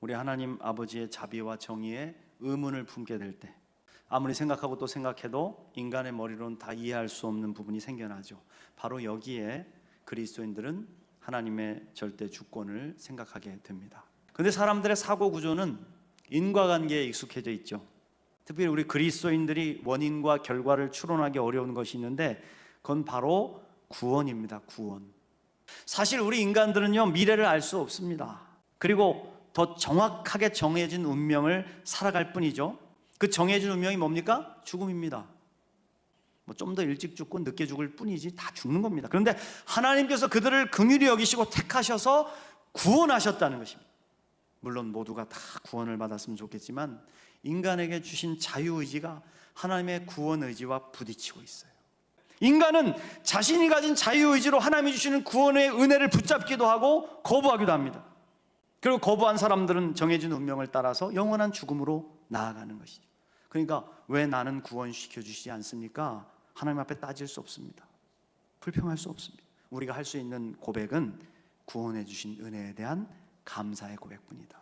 우리 하나님 아버지의 자비와 정의에 의문을 품게 될 때, 아무리 생각하고 또 생각해도 인간의 머리로는 다 이해할 수 없는 부분이 생겨나죠. 바로 여기에 그리스도인들은 하나님의 절대 주권을 생각하게 됩니다. 근데 사람들의 사고 구조는 인과관계에 익숙해져 있죠. 특별히 우리 그리스도인들이 원인과 결과를 추론하기 어려운 것이 있는데 그건 바로 구원입니다. 구원. 사실 우리 인간들은요 미래를 알 수 없습니다. 그리고 더 정확하게 정해진 운명을 살아갈 뿐이죠. 그 정해진 운명이 뭡니까? 죽음입니다. 뭐 좀 더 일찍 죽고 늦게 죽을 뿐이지 다 죽는 겁니다. 그런데 하나님께서 그들을 긍휼히 여기시고 택하셔서 구원하셨다는 것입니다. 물론 모두가 다 구원을 받았으면 좋겠지만 인간에게 주신 자유의지가 하나님의 구원 의지와 부딪히고 있어요. 인간은 자신이 가진 자유의지로 하나님이 주시는 구원의 은혜를 붙잡기도 하고 거부하기도 합니다. 그리고 거부한 사람들은 정해진 운명을 따라서 영원한 죽음으로 나아가는 것이죠. 그러니까 왜 나는 구원시켜 주시지 않습니까? 하나님 앞에 따질 수 없습니다. 불평할 수 없습니다. 우리가 할 수 있는 고백은 구원해 주신 은혜에 대한 감사의 고백뿐이다.